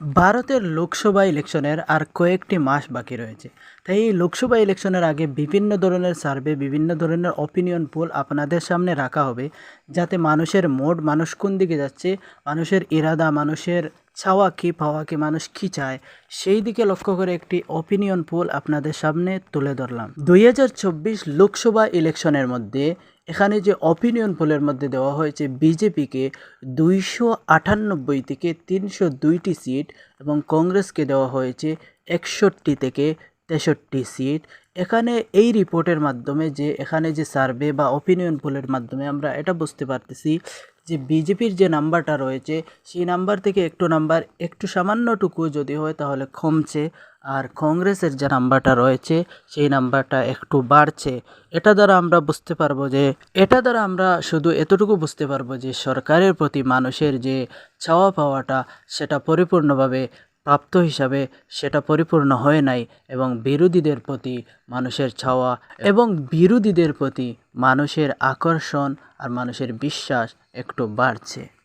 ভারতের লোকসভা ইলেকশনের আর কয়েকটি মাস বাকি রয়েছে। তাই এই লোকসভা ইলেকশনের আগে বিভিন্ন ধরনের সার্ভে, বিভিন্ন ধরনের অপিনিয়ন পোল আপনাদের সামনে রাখা হবে, যাতে মানুষের মোড মানুষ কোন দিকে যাচ্ছে, মানুষের ইরাদা, মানুষের চাওয়া কী পাওয়া কি মানুষ কী চায়, সেই দিকে লক্ষ্য করে একটি অপিনিয়ন পোল আপনাদের সামনে তুলে ধরলাম। দুই চব্বিশ লোকসভা ইলেকশনের মধ্যে এখানে যে অপিনিয়ন পোলের মধ্যে দেওয়া হয়েছে, বিজেপিকে দুইশো আটানব্বই থেকে তিনশো দুইটি সিট এবং কংগ্রেসকে দেওয়া হয়েছে একষট্টি থেকে তেষট্টি সিট এখানে এই রিপোর্টের মাধ্যমে যে, এখানে যে সার্ভে বা অপিনিয়ন পোলের মাধ্যমে আমরা এটা বুঝতে পারতেছি যে বিজেপির যে নাম্বারটা রয়েছে, সেই নাম্বার থেকে একটু নাম্বার একটু সামান্যটুকু যদি হয় তাহলে কমছে। আর কংগ্রেসের যে নাম্বারটা রয়েছে, সেই নাম্বারটা একটু বাড়ছে। এটা দ্বারা আমরা বুঝতে পারব যে, এটা দ্বারা আমরা শুধু এতটুকু বুঝতে পারব যে, সরকারের প্রতি মানুষের যে ছাওয়া পাওয়াটা, সেটা পরিপূর্ণভাবে প্রাপ্ত হিসাবে সেটা পরিপূর্ণ হয় নাই এবং বিরোধীদের প্রতি মানুষের ছাওয়া এবং বিরোধীদের প্রতি মানুষের আকর্ষণ আর মানুষের বিশ্বাস একটু বাড়ছে।